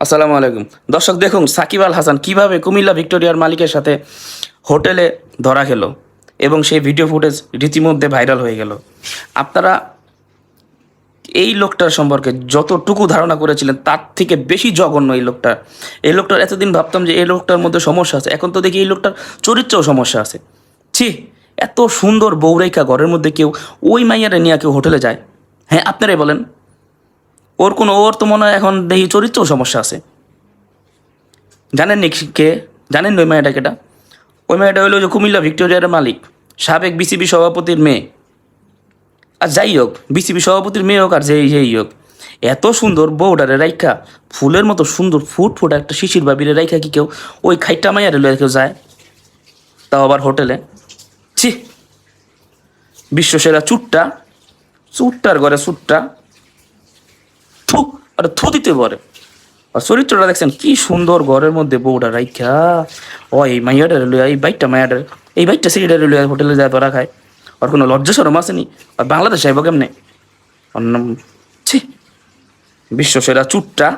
আসসালামু আলাইকুম। দর্শক, দেখুন, সাকিব আল হাসান কীভাবে কুমিল্লা ভিক্টোরিয়ার মালিকের সাথে হোটেলে ধরা খেলো এবং সেই ভিডিও ফুটেজ রীতিমধ্যে ভাইরাল হয়ে গেল। আপনারা এই লোকটার সম্পর্কে যতটুকু ধারণা করেছিলেন, তার থেকে বেশি জঘন্য এই লোকটা। এই লোকটার এতদিন ভাবতাম যে এই লোকটার মধ্যে সমস্যা আছে। এখন তো দেখি এই লোকটার চরিত্রেও সমস্যা আছে। ছি, এত সুন্দর বৌরেখা ঘরের মধ্যে কেউ ওই মাইয়ারে নিয়ে কেউ হোটেলে যায়। হ্যাঁ আপনারাই বলেন। ওর কোনো, ওর তো মনে হয় এখন দেখি চরিত্রেও সমস্যা আছে। জানেন নি কে? জানেন ওই মেয়েটা কেটা? ওই মেয়েটা হলো যে কুমিল্লা ভিক্টোরিয়ার মালিক, সাবেক বিসিবি সভাপতির মেয়ে। আর যাই হোক, বিসিবি সভাপতির মেয়ে হোক আর যেই যেই হোক, এত সুন্দর বউডারে রাইখা, ফুলের মতো সুন্দর ফুট ফুট একটা শিশির বাবিরে রাইখা কি কেউ? ওই খাইটা মাইয়ারে লয়ে কেউ যায়? তাও আবার হোটেলে। ছি! বিশ্বসেরা চুট্টা, চুটটার ঘরে চুটটা। থু, আর থু দিতে পারে। আর চরিত্রটা দেখছেন কি সুন্দর ঘরের মধ্যে বউটা রাইখা। ও, এই মাইয়াটা লইয়া, এই বাইকটা মায়াটা এই বাইকটা সিরিটার লইয়া হোটেলে যায় তোরা খায়। আর কোনো লজ্জা সরম আসেনি আর বাংলাদেশ আইব কেমনে? অন্য ছি। বিশ্ব বিশ্বসেরা চুটটা।